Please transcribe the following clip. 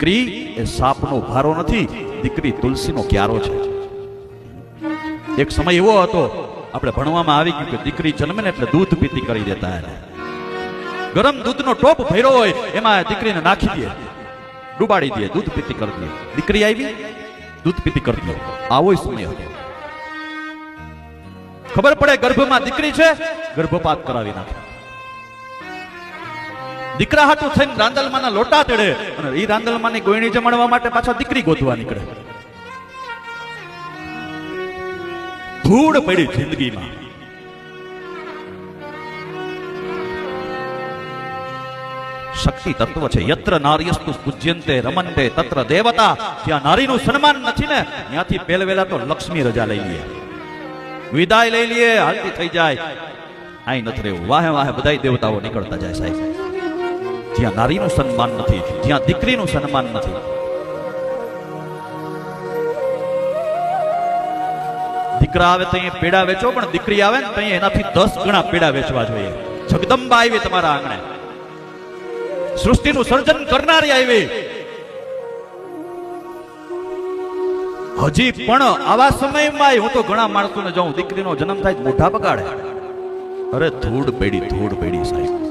દીકરી એ સાપનો ભારો નથી, દીકરી તુલસીનો ક્યારો છે. એક સમય એવો હતો, આપણે ભણવામાં આવી ગયું કે દીકરી જન્મે એટલે દૂધ પીતી કરી દેતા એને. ગરમ દૂધનો ટોપ ભર્યો હોય, એમાં દીકરીને નાખી દે. ડુબાડી દે, દૂધ પીતી કરી દે. દીકરી આવી, દૂધ પીતી કરી દે. આવો સમય હતો. ખબર પડે ગર્ભમાં દીકરી છે, ગર્ભપાત કરાવી નાખે. દીકરા થઈને રાંદલમાના લોટા તેડે અને એ રાંદલમાની ગોયણી જમાડવા માટે પાછા દીકરી ગોતવા નીકળે. ધૂળ પડી જિંદગીમાં. શક્તિ તત્વ છે, યત્ર નાર્યસ્તુ પૂજ્યંતે રમંતે તત્ર દેવતા. ત્યાં નારીનું સન્માન નથી ને, ત્યાંથી પહેલવેલા તો લક્ષ્મી રજા લઈ લઈએ વિદાય લઈ લઈએ હાલતી થઈ જાય. આઈ નથી રહેવું વાહે વાહે બધાય દેવતાઓ નીકળતા જાય સાહેબ. જ્યાં નારીનું સન્માન નથી, જ્યાં દીકરીનું સન્માન નથી. દીકરા આવે તો પેડા વેચો, પણ દીકરી આવે ને ત્યાં એનાથી દસ ગણા પેડા વેચવા જોઈએ. જગદંબા આવી તમારા આંગણે. સૃષ્ટિનું સર્જન કરનારી આવી. હજી પણ આવા સમયમાં હું તો ઘણા માણસોને જાઉં, દીકરીનો જન્મ થાય મોઢા બગાડે. અરે ધૂળ પેડી ધૂળ પેડી સાહેબ.